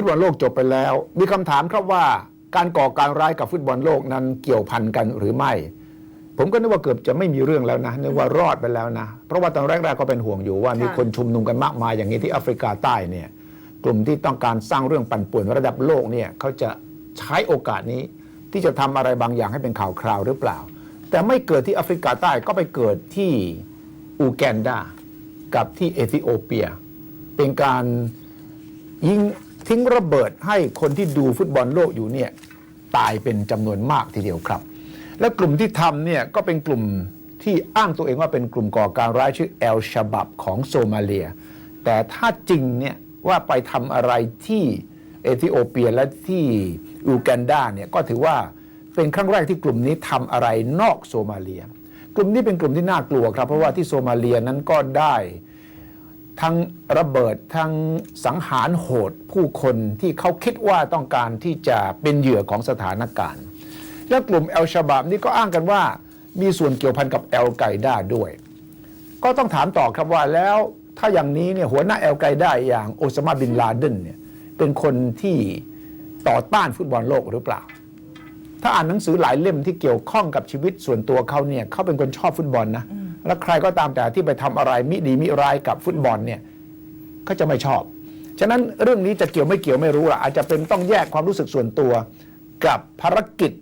ตบอลโลกจบไปแล้ว มีคำถามครับว่าการก่อการร้ายกับฟุตบอลโลกนั้นเกี่ยวพันกันหรือไม่ ผมก็นึกว่าเกือบจะไม่มีเรื่องแล้วนะนึกว่ารอดไปแล้วนะ เพราะว่าตอนแรกๆก็เป็นห่วงอยู่ว่ามีคนชุมนุมกันมากมายอย่างนี้ที่แอฟริกาใต้เนี่ยกลุ่มที่ต้องการสร้างเรื่องปั่นป่วนระดับโลกเนี่ยเขาจะใช้โอกาสนี้ที่จะทำอะไรบางอย่างให้เป็นข่าวคราวหรือเปล่า แต่ไม่เกิดที่แอฟริกาใต้ก็ไปเกิดที่อูแกนดากับที่เอธิโอเปีย เป็นการยิง ทิ้งระเบิดให้คนที่ดูฟุตบอลโลกอยู่เนี่ยตายเป็นจำนวนมากทีเดียวครับ และกลุ่มที่ทำเนี่ยก็เป็นกลุ่มที่อ้างตัวเองว่าเป็นกลุ่มก่อการร้ายชื่อแอลชาบับของโซมาเลีย แต่ถ้าจริงเนี่ยว่าไปทำอะไรที่เอธิโอเปียและที่อูกันดาเนี่ยก็ถือว่าเป็นครั้งแรกที่กลุ่มนี้ทำอะไรนอกโซมาเลีย กลุ่มนี้เป็นกลุ่มที่น่ากลัวครับ เพราะว่าที่โซมาเลียนั้นก็ได้ ทั้งระเบิดทั้งสังหารโหดผู้คนที่เขาคิดว่าต้องการที่จะเป็นเหยื่อของสถานการณ์ และกลุ่มแอลชาบาบนี่ก็อ้างกันว่ามีส่วนเกี่ยวพันกับแอลไกด้าด้วย ก็ต้องถามต่อครับว่าแล้วถ้าอย่างนี้เนี่ยหัวหน้าแอลไกด้าอย่างโอซามาบินลาเดนเนี่ยเป็นคนที่ต่อต้านฟุตบอลโลกหรือเปล่า ถ้าอ่านหนังสือหลายเล่มที่เกี่ยวข้องกับชีวิตส่วนตัวเขาเนี่ยเขาเป็นคนชอบฟุตบอลนะ และใครก็ตามแต่ที่ไปทำอะไรมิดีมิร้ายกับฟุตบอลเนี่ยเขาจะไม่ชอบ ฉะนั้นเรื่องนี้จะเกี่ยวไม่เกี่ยวไม่รู้ละอาจจะเป็นต้องแยกความรู้สึกส่วนตัวกับภารกิจ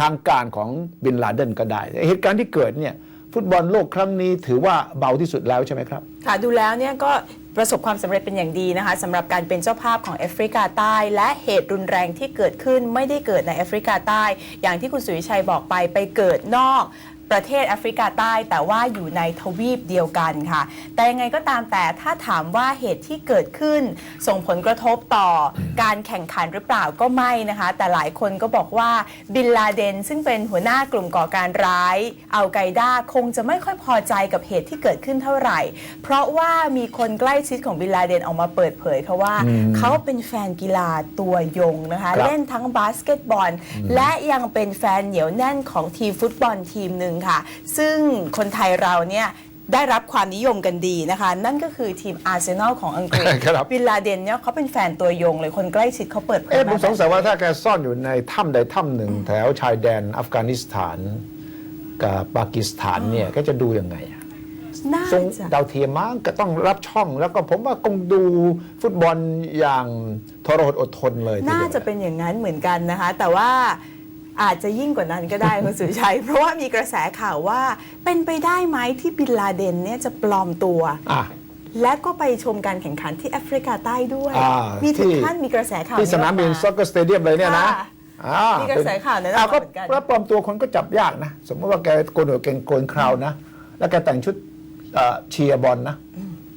ทางการของบินลาเดนก็ได้ เหตุการณ์ที่เกิดเนี่ยฟุตบอลโลกครั้งนี้ถือว่าเบาที่สุดแล้วใช่ไหมครับ ค่ะดูแล้วเนี่ยก็ประสบความสำเร็จเป็นอย่างดีนะคะสำหรับการเป็นเจ้าภาพของแอฟริกาใต้ และเหตุรุนแรงที่เกิดขึ้นไม่ได้เกิดในแอฟริกาใต้ อย่างที่คุณสุวิชัยบอกไปไปเกิดนอก ประเทศแอฟริกาใต้ แต่ว่าอยู่ในทวีปเดียวกันค่ะ แต่ยังไงก็ตามแต่ถ้าถามว่าเหตุที่เกิดขึ้น ส่งผลกระทบต่อการแข่งขันหรือเปล่าก็ไม่นะคะ แต่หลายคนก็บอกว่าบินลาเดน ซึ่งเป็นหัวหน้ากลุ่มก่อการร้ายอัลไกด้าคงจะไม่ค่อยพอใจกับเหตุที่เกิดขึ้นเท่าไหร่ เพราะว่ามีคนใกล้ชิดของบินลาเดนออกมาเปิดเผยค่ะว่าเขาเป็นแฟนกีฬาตัวยงนะคะครับเล่นทั้งบาสเกตบอล และยังเป็นแฟนเหนียวแน่นของทีมฟุตบอลทีมหนึ่งค่ะ ซึ่งคนไทยเราเนี่ยได้รับความนิยมกันดีนะคะ นั่นก็คือทีมอาร์เซนอลของอังกฤษครับบินลาเดนเนี่ยเขาเป็นแฟนตัวยงเลยคนใกล้ชิดเขาเปิดเผยเอ๊ะผมมาสงสัยว่าถ้าแกซ่อนอยู่ในถ้ำใดถ้ำหนึ่ง แถวชายแดนอัฟกานิสถาน กับปากีสถานเนี่ยก็จะดูยังไงอะน่าทรงจะดาวเทียมมั้งก็ต้องรับช่องแล้วก็ผมว่าคงดูฟุตบอลอย่างทรหดอดทนเลยทีเดียวน่าจะเป็นอย่างนั้นเหมือนกันนะคะ แต่ว่า อาจจะยิ่งกว่านั้นก็ได้ คุณสุชัย เพราะว่ามีกระแสข่าวว่า เป็นไปได้ไหมที่บินลาเดนเนี่ยจะปลอมตัว อะ และก็ไปชมการแข่งขันที่แอฟริกาใต้ด้วย อ่ามีถึงที่ ขั้นมีกระแสข่าวที่สนามบินออก ซ็อกเกอร์สเตเดียมเลยเนี่ยนะค่ะอ่ามีกระแสข่าวนั้นอะออกก็มาเหมือนกัน แล้วปลอมตัวคนก็จับยากนะ สมมติว่าแกโกนหัวเกงโกนคราวนะ แล้วแกแต่งชุดเอ่อเชียร์บอลนะ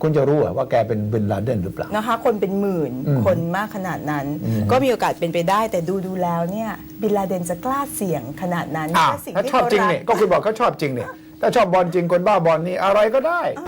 คุณจะรู้เหรอว่าแกเป็นบินลาเดนหรือเปล่า นะคะ คนเป็นหมื่นคนมากขนาดนั้น ก็มีโอกาสเป็นไปได้แต่ดูดูๆแล้วเนี่ยบินลาเดนจะกล้าเสี่ยงขนาดนั้นอะถ้าสิ่งถ้าที่ชอบเขาจริงรัก เนี่ยก็คุณบอกเขาชอบจริงเนี่ยถ้าชอบ บอลจริงคนบ้าบอลนี่อะไรก็ได้อ่า